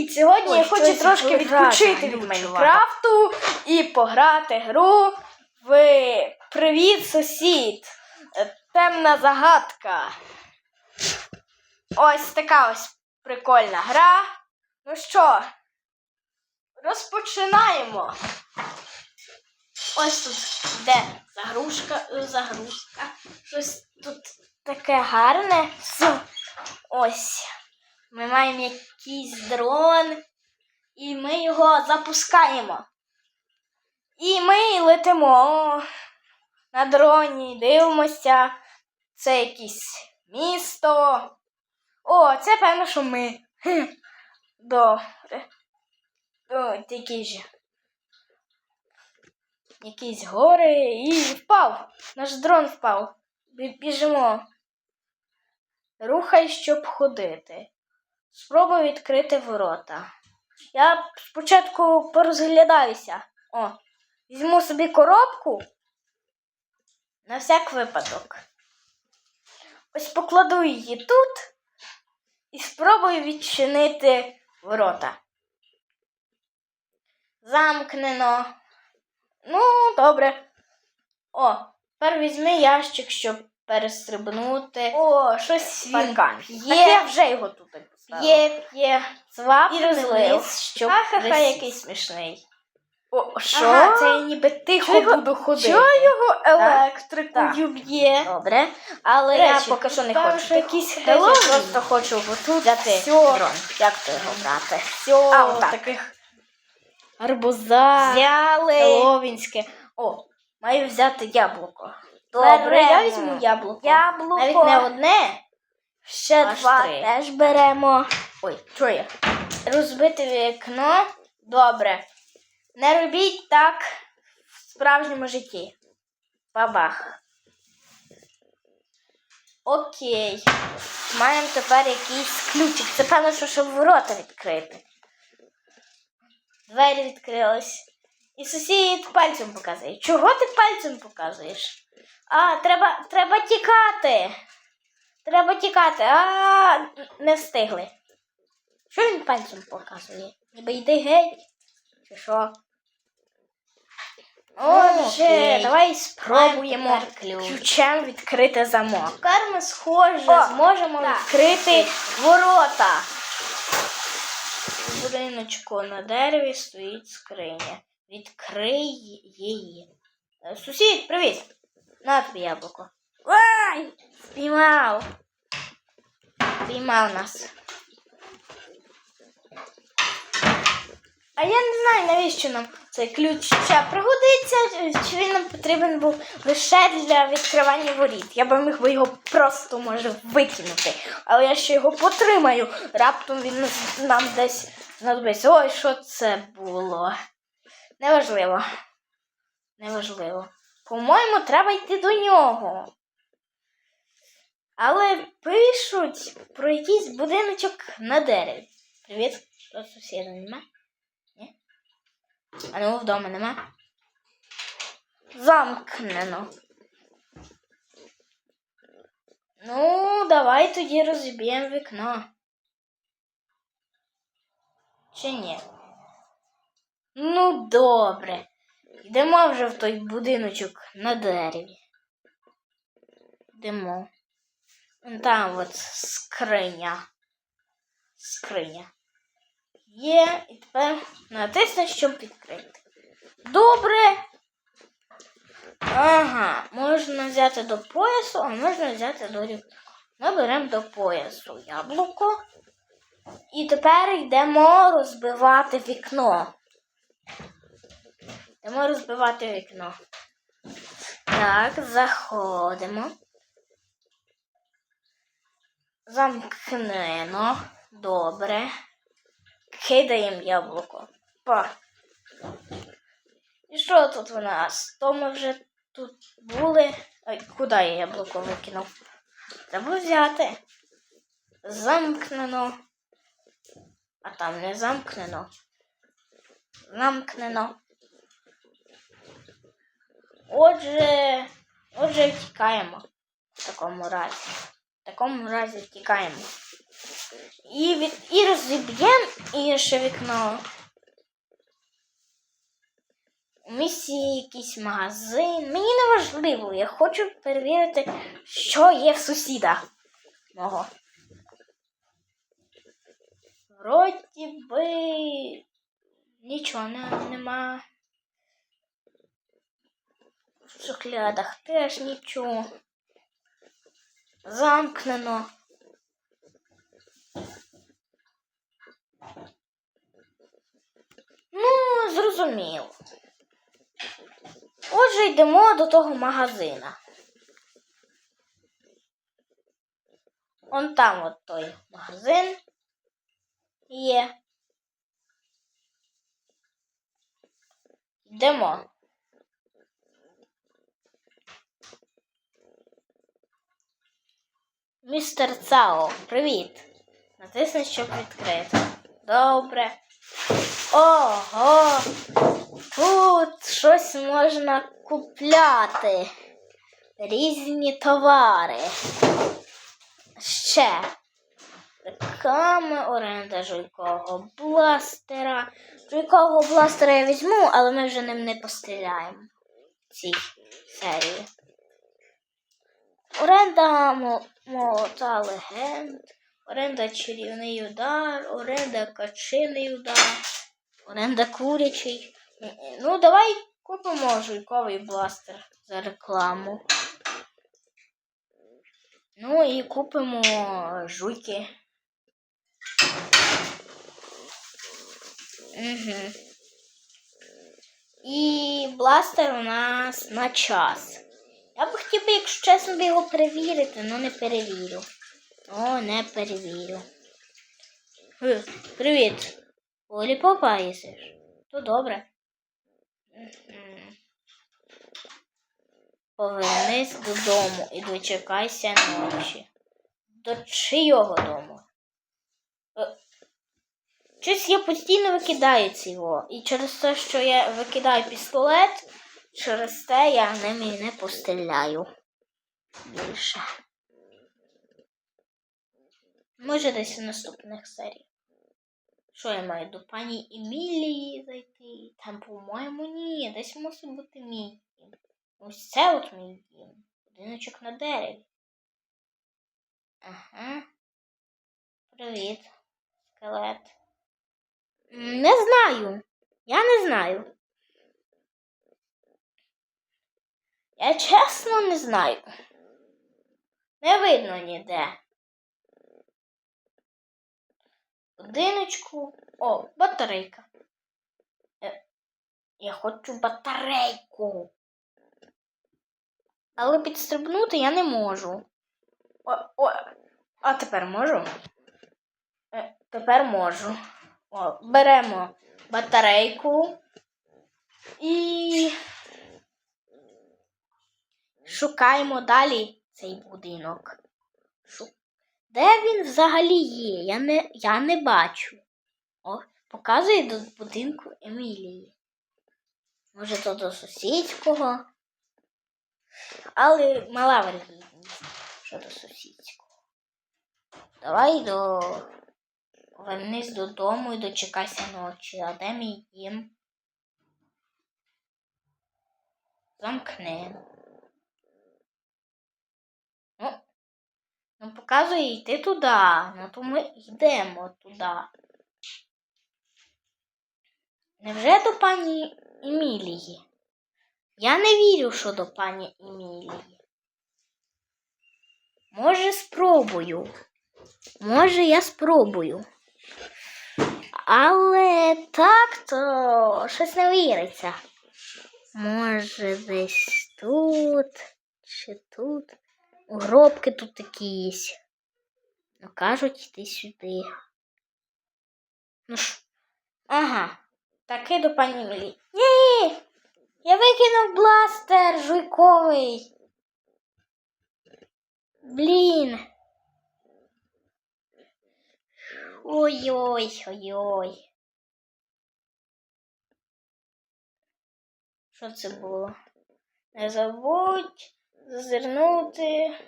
Привіт! Сьогодні Ой, я хочу трошки відключити від. Майнкрафту і пограти гру в Привіт, сусід. Темна загадка. Ось така ось прикольна гра. Ну що, розпочинаємо. Ось тут де загрузка, е, загрузка. Щось тут таке гарне. Ось. Ми маємо якийсь дрон, і ми його запускаємо. І ми летимо на дроні, дивимося. Це якесь місто. О, це певно, що ми. Хм. Добре. О, такі ж. Якісь гори і впав. Наш дрон впав. Біжимо. Рухай, щоб ходити. Спробуй відкрити ворота. Я спочатку порозглядаюся. О, візьму собі коробку на всяк випадок. Ось покладу її тут і спробую відчинити ворота. Замкнено. Ну, добре. О, тепер візьми ящик, щоб перестрибнути. О, щось він є. Так я вже його тут. Є, є, цвап І розлив, щоб Ха-ха-ха, присісти. який смішний. О, що? Ага, це я ніби тихо Чого буду ходити. чого його електрикою б'є? Добре. Але я речі, поки що не хочу. ще якийсь Я Хеллоуін. просто хочу отут Взяти все, дрон. Як то його брати? все А, отак. таких арбуза, Взяли. хеловінське. О, маю взяти яблуко. Добре, Добре, я я візьму яблуко. Яблуко. Навіть не одне. Ще Аж два три. теж беремо. Ой, що я? Розбити вікно. Добре. Не робіть так в справжньому житті. Бабах. Окей. Маємо тепер якийсь ключик. Це певно, що щоб ворота відкрити. Двері відкрились. І сусід пальцем показує. Чого ти пальцем показуєш? А, треба, треба тікати. Треба тікати. А, не встигли. Що він пальцем показує? Ніби йди геть. Чи що? Отже, давай спробуємо ключем відкрити замок. Тепер ми схоже зможемо так. відкрити ворота. Будиночку на дереві стоїть скриня. Відкрий її. Е, Сусід, привіт! На тобі яблуко. Ай! Спіймав. Спіймав нас. А я не знаю, навіщо нам цей ключ ще пригодиться, чи він нам потрібен був лише для відкривання воріт. Я би міг би його просто може викинути. Але я ще його потримаю. Раптом він нам десь знадобиться. Ой, що це було? Неважливо. Неважливо. По-моєму, треба йти до нього. Але пишуть про якийсь будиночок на дереві. Привіт, що сусіда нема? Ні? А ну вдома нема? Замкнено. Ну, давай тоді розіб'ємо вікно. Чи ні? Ну, добре. Йдемо вже в той будиночок на дереві. Йдемо. Там от скриня. Скриня. Є, і тепер натисни, щоб відкрити. Добре. Ага, можна взяти до поясу, а можна взяти до рюкзаку. Ми беремо до поясу яблуко. І тепер йдемо розбивати вікно. Йдемо розбивати вікно. Так, заходимо. Замкнено. Добре. Кидаємо яблуко. Па. І що тут у нас? То ми вже тут були. Ой, куди я яблуко викинув? Треба взяти. Замкнено. А там не замкнено. Замкнено. Отже, отже, втікаємо в такому разі. В такому разі втікаємо. І, і розіб'ємо інше вікно. У місті якийсь магазин. Мені не важливо, я хочу перевірити, що є в сусіда мого. Вроді би нічого не, нема. В шухлядах теж нічого. Замкнено. Ну, зрозуміло. Отже, йдемо до того магазина. Он там от той магазин є. Йдемо. Містер Цао, привіт. Натисни, щоб відкрити. Добре. Ого! Тут щось можна купляти. Різні товари. Ще. Реклами, оренда жуйкового бластера. Жуйкового бластера я візьму, але ми вже ним не постріляємо в цій серії. Оренда мо- молота легенд, оренда чарівний удар, оренда качиний удар, оренда курячий. Ну, давай купимо жуйковий бластер за рекламу. Ну і купимо жуйки. Угу. І бластер у нас на час. Я б хотів би, якщо чесно, його перевірити, але не перевірю. О, не перевірю. Привіт. Олі попа їсиш? То добре. Повернись додому і дочекайся ночі. До чийого дому? Е, Щось я постійно викидаю цього. І через те, що я викидаю пістолет, через те я ним і не постріляю. Більше. Може, десь у наступних серіях. Що я маю до пані Емілії зайти? Там, по-моєму, ні, десь мусить бути мій дім. Ось це от мій дім. Будиночок на дереві. Ага. Привіт, скелет. Не знаю. Я не знаю. Я чесно не знаю. Не видно ніде. Будиночку. О, батарейка. Е, Я хочу батарейку. Але підстрибнути я не можу. О, о, а тепер можу? Е, Тепер можу. О, беремо батарейку і шукаємо далі цей будинок. Де він взагалі є? Я не, я не бачу. О, показує до будинку Емілії. Може, то до сусідського. Але мала вергідність, що до сусідського. Давай до. Повернись додому і дочекайся ночі. А де мій дім? Замкни. Ну, ну показує йти туди. Ну то ми йдемо туди. Невже до пані Емілії? Я не вірю, що до пані Емілії. Може, спробую. Може, я спробую. Але так то щось не віриться. Може, десь тут чи тут. Гробки тут якісь. Ну, кажуть, йти сюди. Ну ж. Ага. Таки до пані Мілі. Ні! Я викинув бластер жуйковий. Блін. Ой-ой, ой-ой. Що це було? Не забудь зазирнути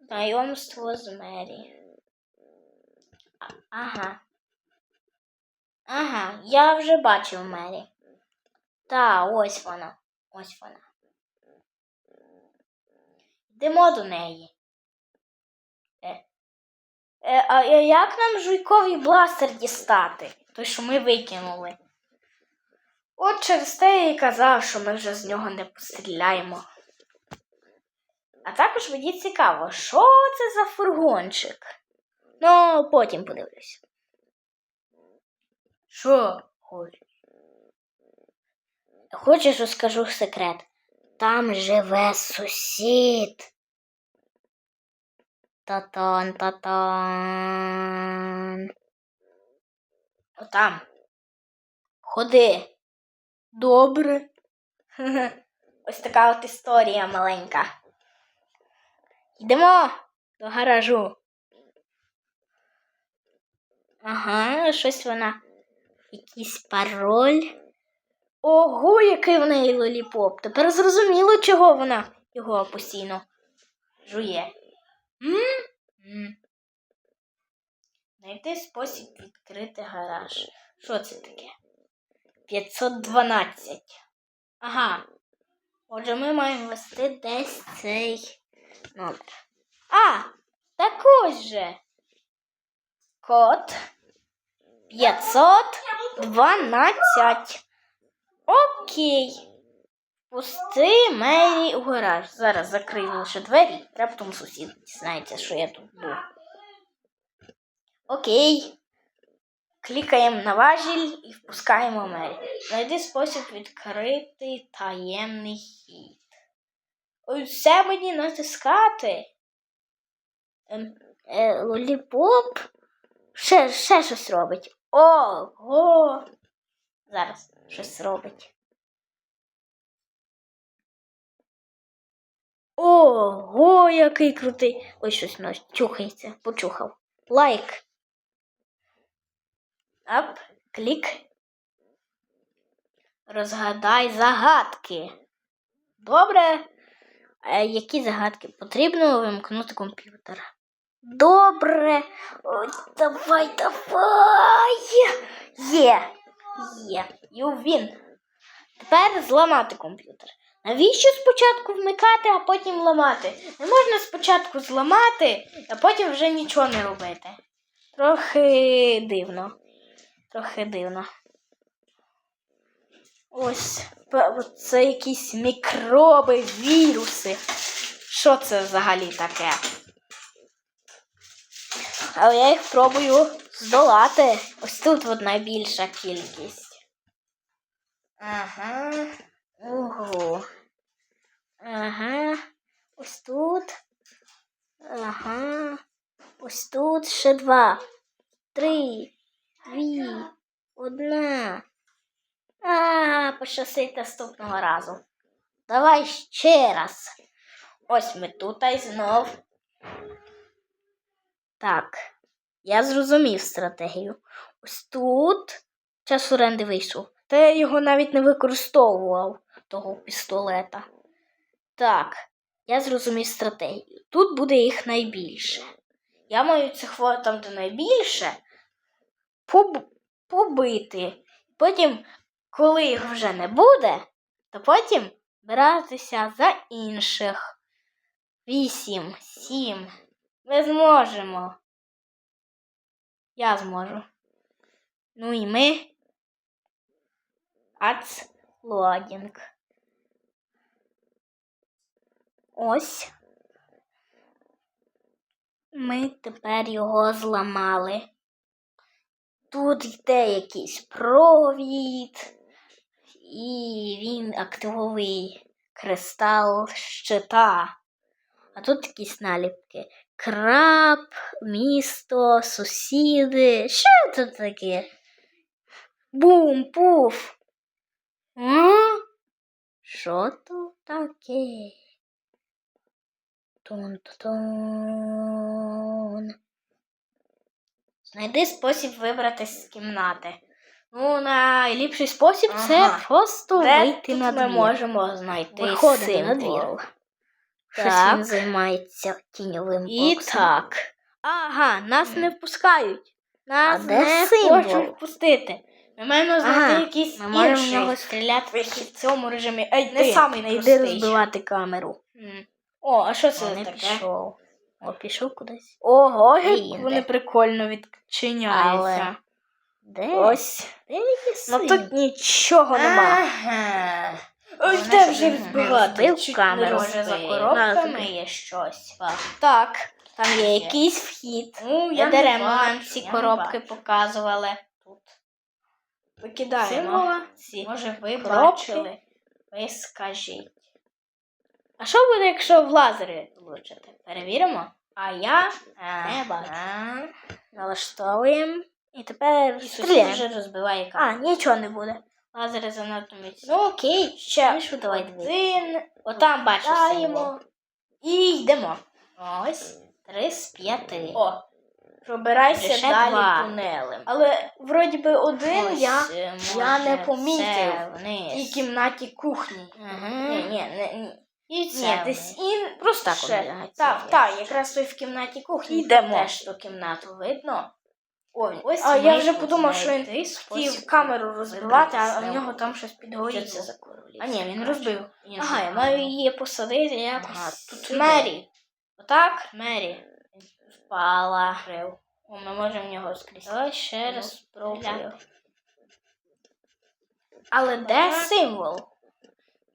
знайомство з Мері. Ага. Ага, я вже бачив Мері. Та, ось вона. Ось вона. Йдемо до неї. Е, а е, як нам жуйковий бластер дістати? Той, що ми викинули. От через те я і казав, що ми вже з нього не постріляємо. А також мені цікаво, що це за фургончик? Ну, потім подивлюсь. Що хочеш? Розкажу секрет? Там живе сусід. Татан, татан. Отам. Ходи. Добре. Ось така от історія маленька. Йдемо до гаражу. Ага, щось вона. Якийсь пароль. Ого, який в неї лоліпоп. Тепер зрозуміло, чого вона його постійно жує. М? М. Знайти спосіб відкрити гараж. Що це таке? 512. Ага. Отже, ми маємо ввести десь цей. А, так же. Код 512. Окей. Пусти Мері у гараж. Зараз закрию лише двері, раптом сусід дізнається, що я тут був. Окей. Клікаємо на важіль і впускаємо Мері. Знайди спосіб відкрити таємний хід. Все мені натискати. Ем, Е, лоліпоп. Ще, ще щось робить. Ого. Зараз щось робить. Ого, який крутий. Ой, щось в нас чухається. Почухав. Лайк. Ап, клік. Розгадай загадки. Добре. Е, які загадки? Потрібно вимкнути комп'ютер. Добре. Ой, давай, давай. Є. Є. You win. Тепер зламати комп'ютер. Навіщо спочатку вмикати, а потім ламати? Не можна спочатку зламати, а потім вже нічого не робити. Трохи дивно. Трохи дивно. Ось це якісь мікроби, віруси. Що це взагалі таке? Але я їх пробую здолати. Ось тут от найбільша кількість. Ага. Ого. Ага. Ось тут. Ага. Ось тут ще два. Три. Дві. Одна. А, пощастить наступного разу. Давай ще раз. Ось ми тут і знов. Так, я зрозумів стратегію. Ось тут час оренди вийшов. Та я його навіть не використовував, того пістолета. Так, я зрозумів стратегію. Тут буде їх найбільше. Я маю цих вот там, де найбільше, поб... побити. Потім, коли їх вже не буде, то потім братися за інших. Вісім, сім. Ми зможемо. Я зможу. Ну і ми. Ац лодінг. Ось. Ми тепер його зламали. Тут йде якийсь провід, і він активовий кристал щита. А тут якісь наліпки. Краб, місто, сусіди. Що це таке? Бум, пуф. А? Що тут таке? Тун-тун. Знайди спосіб вибратись з кімнати. Ну, найліпший спосіб це просто Де вийти на ми можемо знайти Виходити на двір. Щось він займається тіньовим І боксом. так. Ага, нас не впускають. Нас А не хочуть впустити. Ми маємо знайти Ага, якийсь Ми можемо в нього стріляти в цьому режимі. Ей, Не ти, самий не йди простий. розбивати камеру. М. О, а що це не таке? пішов. О, пішов кудись. Ого, як вони прикольно відчиняються. Але- Де? Ось. Де Ну тут нічого нема. Ага. Ой, де вже відбивати? Чуть камеру. не може за коробками є щось. Так, там є якийсь вхід. Ну, я не даремно нам ці коробки показували. Тут. Викидаємо. Символа? Ці Може, ви коробки? бачили? Ви скажіть. А що буде, якщо в лазері влучити? Перевіримо? А я не бачу. Налаштовуємо. І тепер стріляємо. вже розбиває А, нічого не буде. Лазери занадто міцні. Ну окей, ще давай один. Отам символ. І йдемо. Ось. Три з п'яти. О, пробирайся далі два. тунелем. Але вроді би один Ось, я е, я не помітив. це в вниз. тій кімнаті кухні. Ага. Ні, ні, не, ні. І це Ні, вниз. десь ін... просто Так, ще. Так, так, якраз той в кімнаті кухні. Йдемо. Теж ту кімнату видно. Ой, Ось а я вже подумав, що він хотів камеру розбивати, а в нього там щось підгоріло. А ні, він розбив. Ага, я маю її посадити якось. Ага, Тут. Мері. Отак, Мері. Впала. О, ми можемо в нього скрізь. Давай ще Ну, раз спробую. Але де символ?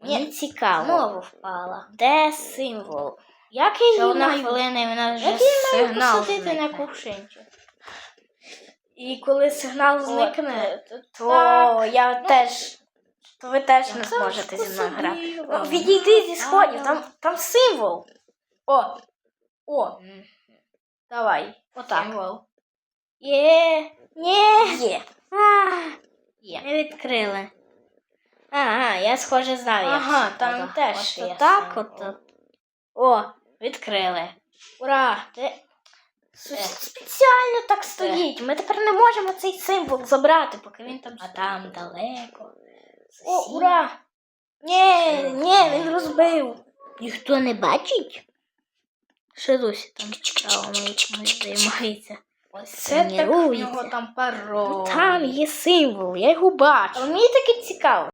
Мені цікаво. Знову впала. Де символ? Як я її маю? хвилина і вона вже Як я її маю посадити на кувшинчик? І коли сигнал зникне, От, то так. я теж. То ви теж не зможете зі мною грати. Ну, Відійди зі сходів, там, там символ. О! О! Давай. Отак. Символ. Є. Є. А, Є. Ми відкрили. Ага, я схоже знаю. Ага, це там теж От є так от. О, відкрили. Ура! Де? С- Спеціально так стоїть. Ми тепер не можемо цей символ забрати, поки він там. А там далеко. О, ура! Ні, ні, він розбив. Ніхто не бачить? Ще досі там займається. Це так в нього там пароль. Ну, Там є символ, я його бачу. Але мені таке цікаво.